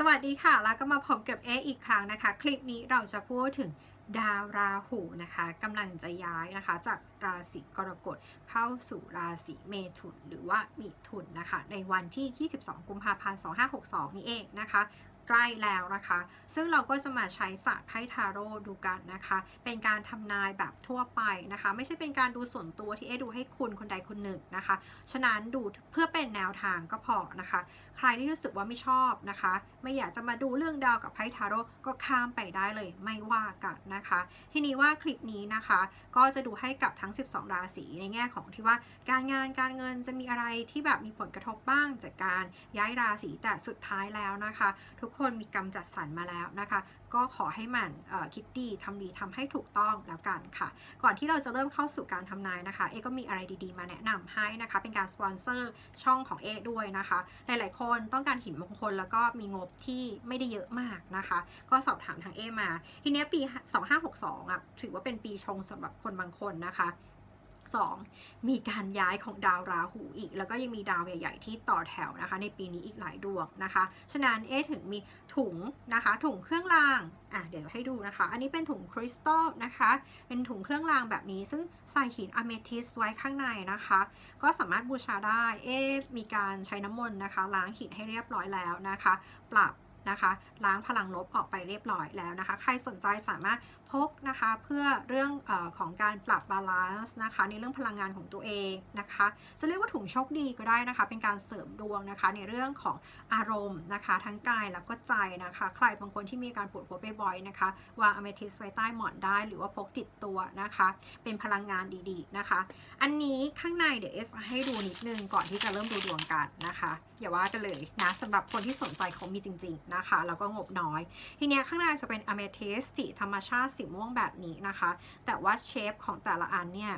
สวัสดีค่ะ แล้วก็มาพบกับเออีกครั้งนะคะ คลิปนี้เราจะพูดถึงดาวราหูนะคะกำลังจะย้ายนะคะ จากราศีกรกฎเข้าสู่ราศีเมถุนหรือว่ามิถุนนะคะ ในวันที่ 22 กุมภาพันธ์ 2562 นี้เองนะคะ ใกล้แล้วนะคะ ซึ่งเราก็จะมาใช้ศาสตร์ไพ่ทาโร่ดูกันนะคะ เป็นการทำนายแบบทั่วไปนะคะ ไม่ใช่เป็นการดูส่วนตัวที่เอดูให้คุณคนใดคนหนึ่งนะคะ ฉะนั้นดูเพื่อเป็นแนวทางก็พอนะคะ ใครที่รู้สึกว่าไม่ชอบนะคะ ไม่อยากจะมาดูเรื่องดาวกับไพ่ทาโร่ก็ข้ามไปได้เลยไม่ว่ากันนะคะ ทีนี้ว่าคลิปนี้นะคะ ก็จะดูให้กับทั้ง 12 ราศีในแง่ของที่ว่าการงานการเงินจะมีอะไรที่แบบมีผลกระทบบ้างจากการย้ายราศีแต่สุดท้ายแล้วนะคะ ทุกคนมีกรรมจัดสรรมาแล้วนะคะ ก็ขอให้มันคิดดีทำดีทำให้ถูกต้องแล้วกันค่ะ ก่อนที่เราจะเริ่มเข้าสู่การทำนายนะคะ เอก็มีอะไรดีๆ มาแนะนำให้นะคะ เป็นการสปอนเซอร์ช่องของเอด้วยนะคะ หลายๆ คนต้องการหินมงคลแล้วก็มีงบที่ไม่ได้เยอะมากนะคะ ก็สอบถามทางเอมา ทีนี้ปี 2562อะถือว่าเป็นปีชงสำหรับคนบางคนนะคะ 2. มีการย้ายของดาวราหูอีก แล้วก็ยังมีดาวใหญ่ ๆ ที่ต่อแถวนะคะ ในปีนี้อีกหลายดวงนะคะ ฉะนั้นเอถึงมีถุงนะคะ ถุงเครื่องรางอะเดี๋ยวให้ดูนะคะ อันนี้เป็นถุงคริสตัลนะคะ เป็นถุงเครื่องรางแบบนี้ ซึ่งใส่หินอะเมทิสไว้ข้างในนะคะ ก็สามารถบูชาได้เอมีการใช้น้ำมนต์นะคะ ล้างหินให้เรียบร้อยแล้วนะคะ ปรับนะคะล้างพลังลบออกไปเรียบร้อยแล้วนะคะ ใครสนใจสามารถพกนะคะเพื่อเรื่องอของการปรับบาลานซ์นะคะในเรื่องพลังงานของตัวเองนะคะจะเรียกว่าถุงโชคดีก็ได้นะคะ เป็นการเสริมดวงนะคะในเรื่องของอารมณ์นะคะ ทั้งกายแล้วก็ใจนะคะ ใครบางคนที่มีการปวดหัวบ่อยๆนะคะวางอเมทิสไว้ใต้หมอนได้ หรือว่าพกติดตัวนะคะ เป็นพลังงานดีๆนะคะ อันนี้ข้างในเดี๋ยวเอสให้ดูนิดนึงก่อนที่จะเริ่มดูดวงกันนะคะอย่าว่ากันเลยนะสำหรับคนที่สนใจเขามีจริง ๆนะคะแล้วก็งบน้อย ทีเนี้ยข้างในจะเป็นอเมทิสสีธรรมชาติสีม่วงแบบนี้นะคะ แต่ว่าเชฟของแต่ละอันเนี่ย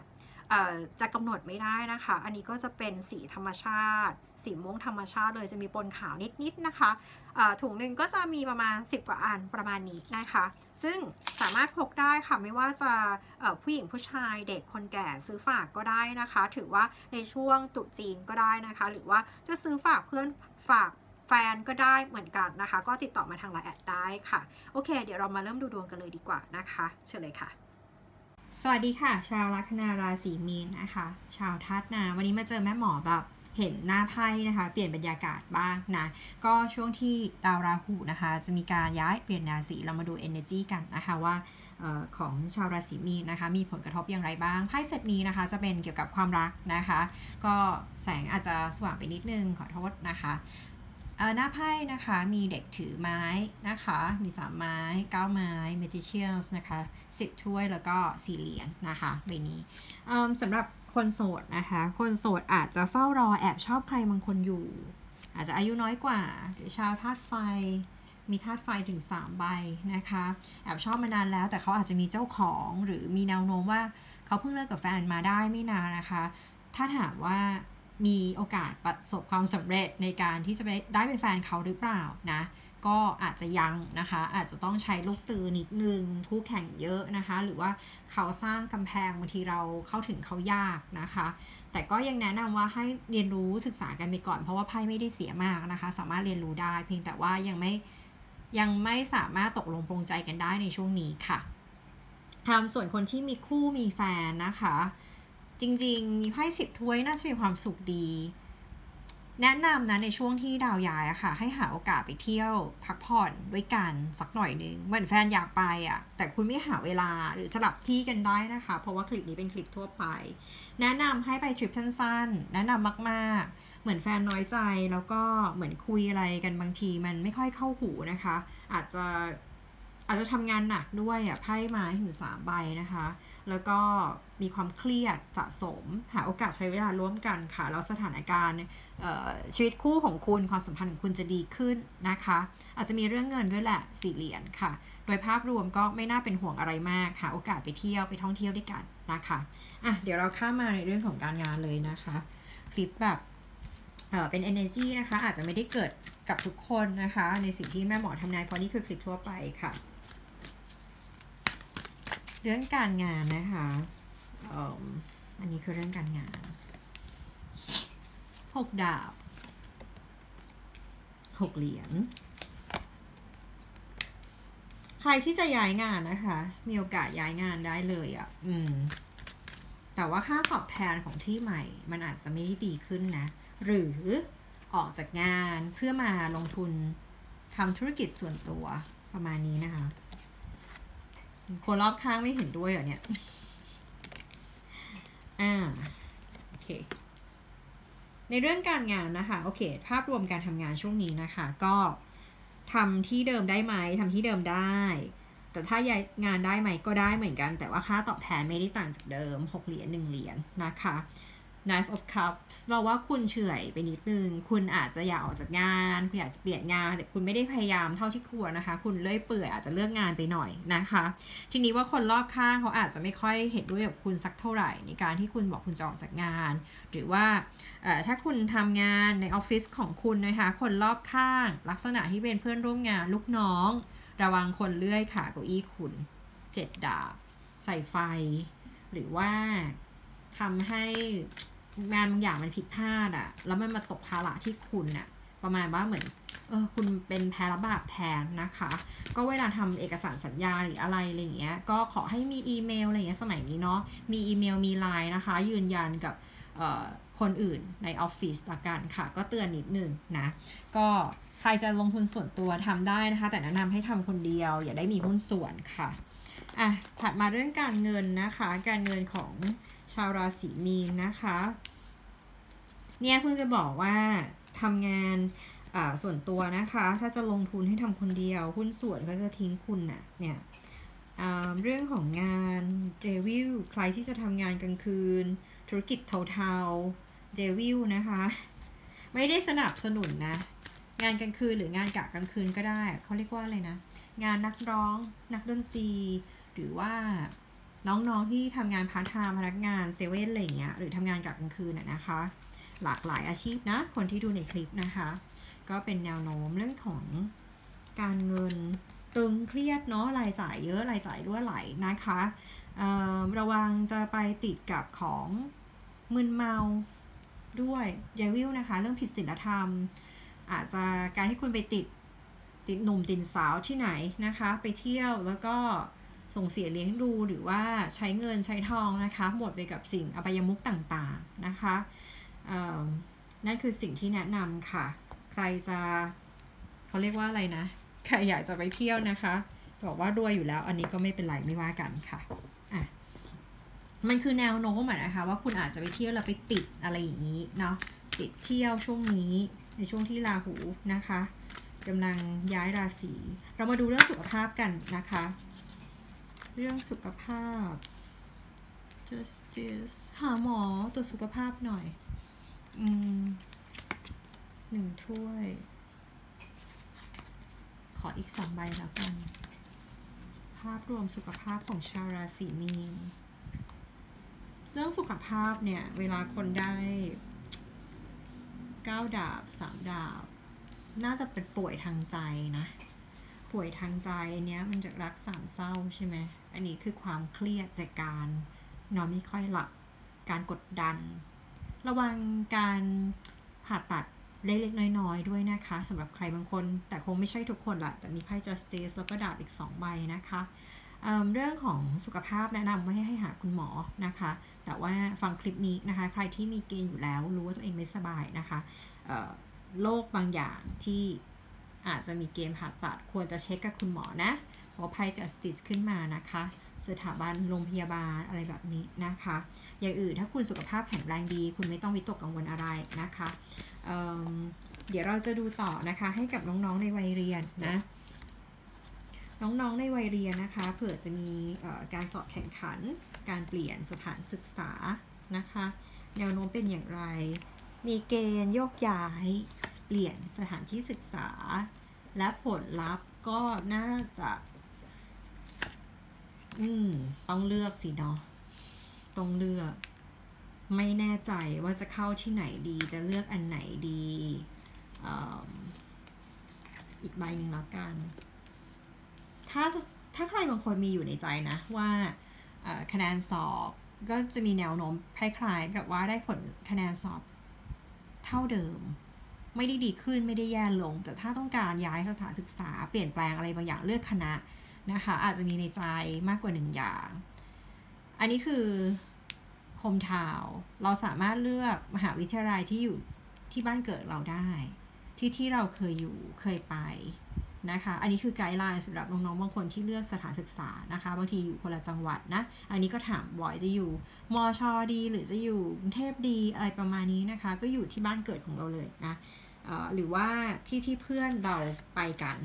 จะกำหนดไม่ได้นะคะ อันนี้ก็จะเป็นสีธรรมชาติ สีม่วงธรรมชาติเลยจะมีปนขาวนิดๆนะคะถุงหนึ่งก็จะมีประมาณ 10 กว่าอันประมาณนี้นะคะ ซึ่งสามารถพกได้ค่ะไม่ว่าจะผู้หญิงผู้ชายเด็กคนแก่ซื้อฝากก็ได้นะคะ ถือว่าในช่วงตรุษจีนก็ได้นะคะ หรือว่าจะซื้อฝากเพื่อนฝาก แฟนก็ได้เหมือนกันนะคะ ก็ติดต่อมาทางไลน์แอดได้ค่ะ โอเค เดี๋ยวเรามาเริ่มดูดวงกันเลยดีกว่านะคะ เชิญเลยค่ะ สวัสดีค่ะ ชาวลัคนาราศีมีนนะคะ ชาวธาตุนาวันนี้มาเจอแม่หมอแบบเห็นหน้าไพ่นะคะ เปลี่ยนบรรยากาศบ้างนะ ก็ช่วงที่ดาวราหูนะคะ จะมีการย้ายเปลี่ยนราศีเรามาดู energy กันนะคะว่าออของชาวราศีมีนนะคะ มีผลกระทบอย่างไรบ้างไพ่เซตนี้นะคะ จะเป็นเกี่ยวกับความรักนะคะ ก็แสงอาจจะสว่างไปนิดนึงขอโทษนะคะ หน้าไพ่นะคะมีเด็กถือไม้นะคะ มี 3 ไม้ 9 ไม้ magicians นะคะ 10 ถ้วยแล้วก็สี่เหรียญนะคะใบนี้สำหรับคนโสดนะคะ คนโสดอาจจะเฝ้ารอแอบชอบใครบางคนอยู่ อาจจะอายุน้อยกว่า หรือชาวธาตุไฟ มีธาตุไฟถึง 3 ใบนะคะ แอบชอบมานานแล้วแต่เขาอาจจะมีเจ้าของหรือมีแนวโน้มว่าเขาเพิ่งเลิกกับแฟนมาได้ไม่นานนะคะ ถ้าถามว่า มีโอกาสประสบความสำเร็จในการที่จะไปได้เป็นแฟนเขาหรือเปล่านะ ก็อาจจะยังนะคะ อาจจะต้องใช้ลูกตือนิดนึงคู่แข่งเยอะนะคะ หรือว่าเขาสร้างกำแพงบางทีเราเข้าถึงเขายากนะคะ แต่ก็ยังแนะนำว่าให้เรียนรู้ศึกษากันไปก่อน เพราะว่าไพ่ไม่ได้เสียมากนะคะ สามารถเรียนรู้ได้ เพียงแต่ว่ายังไม่ยังไม่สามารถตกลงปรงใจกันได้ในช่วงนี้ค่ะทำส่วนคนที่มีคู่มีแฟนนะคะ จริง ๆ มีไพ่สิบถ้วยน่าจะมีความสุขดี แนะนำนะในช่วงที่ดาวย้ายอะค่ะ ให้หาโอกาสไปเที่ยว พักผ่อนด้วยกันสักหน่อยนึงเหมือนแฟนอยากไปอะแต่คุณไม่หาเวลาหรือสลับที่กันได้นะคะ เพราะว่าคลิปนี้เป็นคลิปทั่วไป แนะนำให้ไปทริปสั้นๆแนะนำมากๆเหมือนแฟนน้อยใจแล้วก็เหมือนคุยอะไรกันบางทีมันไม่ค่อยเข้าหูนะคะ อาจจะอาจจะทำงานหนักด้วยอะไพ่มาถึงสามใบนะคะ แล้วก็มีความเครียดสะสม หาโอกาสใช้เวลาร่วมกันค่ะ แล้วสถานการณ์ชีวิตคู่ของคุณความสัมพันธ์ของคุณจะดีขึ้นนะคะ อาจจะมีเรื่องเงินด้วยแหละสี่เหรียญค่ะ โดยภาพรวมก็ไม่น่าเป็นห่วงอะไรมาก หาโอกาสไปเที่ยวไปท่องเที่ยวด้วยกันนะคะอะเดี๋ยวเราข้ามมาในเรื่องของการงานเลยนะคะ คลิปแบบเเป็น energy นะคะ อาจจะไม่ได้เกิดกับทุกคนนะคะ ในสิ่งที่แม่หมอทำนายเพราะนี่คือคลิปทั่วไปค่ะ เรื่องการงานนะคะอันนี้คือเรื่องการงานหกดาบหกเหรียญ ใครที่จะย้ายงานนะคะ มีโอกาสย้ายงานได้เลยอะ่ะ อืม แต่ว่าค่าตอบแทนของที่ใหม่ มันอาจจะไม่ได้ดีขึ้นนะ หรือออกจากงานเพื่อมาลงทุนทำธุรกิจส่วนตัวประมาณนี้นะคะ คนรอบข้างไม่เห็นด้วยเหรอเนี่ย อ่า โอเค ในเรื่องการงานนะคะ โอเค ภาพรวมการทำงานช่วงนี้นะคะ ก็ทำที่เดิมได้ไหมทำที่เดิมได้ แต่ถ้าย้ายงานได้ไหมก็ได้เหมือนกัน แต่ว่าค่าตอบแทนไม่ได้ต่างจากเดิม 6 เหรียญ1เหรียญนะคะ Knife of Cups เราว่าคุณเฉยไปนิดนึง คุณอาจจะอยากออกจากงาน คุณอยากจะเปลี่ยนงาน แต่คุณไม่ได้พยายามเท่าที่ควรนะคะ คุณเลื่อยเปื่อยอาจจะเลือกงานไปหน่อยนะคะ ทีนี้ว่าคนรอบข้างเขาอาจจะไม่ค่อยเห็นด้วยกับคุณสักเท่าไหร่ ในการที่คุณบอกคุณจะออกจากงาน หรือว่าถ้าคุณทำงานในออฟฟิศของคุณนะคะ คนรอบข้าง ลักษณะที่เป็นเพื่อนร่วมงานลูกน้อง ระวังคนเลื่อยขาเก้าอี้คุณเจ็ดดาบใส่ไฟ หรือว่าทำให้ งานบางอย่างมันผิดพลาดอะแล้วมันมาตกภาระที่คุณอะประมาณว่าเหมือนเออคุณเป็นแพ้รับบาปแทนนะคะ ก็เวลาทำเอกสารสัญญาหรืออะไรอะไรเงี้ย ก็ขอให้มีอีเมลอะไรเงี้ยสมัยนี้เนาะ มีอีเมลมีไลน์นะคะ ยืนยันกับคนอื่นในออฟฟิศละกันค่ะ ก็เตือนนิดนึงนะ ก็ใครจะลงทุนส่วนตัวทำได้นะคะ แต่แนะนำให้ทำคนเดียว อย่าได้มีหุ้นส่วนค่ะ อะ ถัดมาเรื่องการเงินนะคะ การเงินของาวราศีมีนนะคะ เนี่ยเพิ่งจะบอกว่าทำงานส่วนตัวนะคะ ถ้าจะลงทุนให้ทำคนเดียว หุ้นส่วนก็จะทิ้งคุณนะ่ะเนี่ยเรื่องของงานเจวิลใครที่จะทำงานกลางคืน ธุรกิจเทาๆเจวิลนะคะ ไม่ได้สนับสนุนนะ งานกลางคืนหรืองานกะกลางคืนก็ได้ เขาเรียกว่าอะไรนะ งานนักร้องนักดนตรี หรือว่า น้องๆที่ทำงานพาร์ทไทม์พนักงานเซเว่นอะไรเงี้ยหรือทำงานกะกลางคืนนะคะ หลากหลายอาชีพนะคนที่ดูในคลิปนะคะ ก็เป็นแนวโน้มเรื่องของการเงินตึงเครียดเนาะรายจ่ายเยอะรายจ่ายรั่วไหลนะคะระวังจะไปติดกับของมึนเมาด้วยเดวิลนะคะ เรื่องผิดศีลธรรม อาจจะการที่คุณไปติดติดหนุ่มติดสาวที่ไหนนะคะ ไปเที่ยวแล้วก็ ส่งเสียเลี้ยงดูหรือว่าใช้เงินใช้ทองนะคะ หมดไปกับสิ่งอบายมุกต่างๆนะคะนั่นคือสิ่งที่แนะนำค่ะ ใครจะเขาเรียกว่าอะไรนะ ใครอยากจะไปเที่ยวนะคะ บอกว่ารวยอยู่แล้วอันนี้ก็ไม่เป็นไรไม่ว่ากันค่ะอะ มันคือแนวโน้มนะคะ ว่าคุณอาจจะไปเที่ยวแล้วไปติดอะไรอย่างนี้เนาะติดเที่ยวช่วงนี้ในช่วงที่ราหูนะคะกำลังย้ายราศีเรามาดูเรื่องสุขภาพกันนะคะ เรื่องสุขภาพ justice หาหมอตรวจสุขภาพหน่อย อืมหนึ่งถ้วย ขออีกสองใบแล้วกัน ภาพรวมสุขภาพของชาวราศีมีน เรื่องสุขภาพเนี่ย เวลาคนได้เก้าดาบสามดาบ น่าจะเป็นป่วยทางใจนะ ป่วยทางใจเนี้ยมันจะรักสามเศร้าใช่ไหมอันนี้คือความเครียดจากการนอนไม่ค่อยหลับการกดดัน ระวังการผ่าตัดเล็กๆน้อยๆด้วยนะคะสำหรับใครบางคน แต่คงไม่ใช่ทุกคนละแต่มีไพ่ justice แล้วก็ดาบอีก 2 ใบนะคะเเรื่องของสุขภาพแนะนำว่าให้ให้หาคุณหมอนะคะ แต่ว่าฟังคลิปนี้นะคะ ใครที่มีเกณฑ์อยู่แล้วรู้ว่าตัวเองไม่สบายนะคะโรคบางอย่างที่ อาจจะมีเกณฑ์ผ่าตัดควรจะเช็คกับคุณหมอนะเพราะไพ่ justice ขึ้นมานะคะ สถาบันโรงพยาบาลอะไรแบบนี้นะคะ อย่างอื่นถ้าคุณสุขภาพแข็งแรงดี คุณไม่ต้องวิตกกังวลอะไรนะคะเเดี๋ยวเราจะดูต่อนะคะให้กับน้องๆในวัยเรียนนะ น้องๆในวัยเรียนนะคะ เผื่อจะมีการสอบแข่งขัน การเปลี่ยนสถานศึกษานะคะ แนวโน้มเป็นอย่างไร มีเกณฑ์โยกย้าย เปลี่ยนสถานที่ศึกษา และผลลัพธ์ก็น่าจะ อืม ต้องเลือกสิเนาะต้องเลือก ไม่แน่ใจว่าจะเข้าที่ไหนดี จะเลือกอันไหนดีออีกใบหนึ่งแล้วกัน ถ้าถ้าใครบางคนมีอยู่ในใจนะว่าคะแนนสอบก็จะมีแนวโน้มคล้ายๆกับว่าได้ผลคะแนนสอบเท่าเดิม ไม่ได้ดีขึ้นไม่ได้แย่ลง แต่ถ้าต้องการย้ายสถานศึกษาเปลี่ยนแปลงอะไรบางอย่างเลือกคณะนะคะ อาจจะมีในใจมากกว่าหนึ่งอย่าง อันนี้คือโฮมทาวเราสามารถเลือกมหาวิทยาลัยที่อยู่ที่บ้านเกิดเราได้ ที่ที่เราเคยอยู่เคยไป นะคะ อันนี้คือไกด์ไลน์สำหรับน้องๆบางคนที่เลือกสถานศึกษานะคะบางทีอยู่คนละจังหวัดนะ อันนี้ก็ถามบ่อยจะอยู่มอชอดี หรือจะอยู่กรุงเทพดีอะไรประมาณนี้นะคะ ก็อยู่ที่บ้านเกิดของเราเลยนะหรือว่าที่ที่เพื่อนเราไปกัน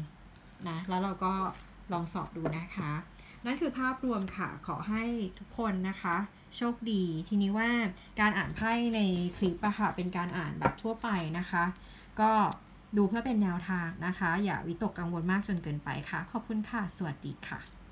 นะแล้วเราก็ลองสอบดูนะคะ นั่นคือภาพรวมค่ะขอให้ทุกคนนะคะ โชคดี ทีนี้ว่าการอ่านไพ่ในคลิปอะค่ะเป็นการอ่านแบบทั่วไปนะคะ ก็ ดูเพื่อเป็นแนวทางนะคะ อย่าวิตกกังวลมากจนเกินไปค่ะ ขอบคุณค่ะ สวัสดีค่ะ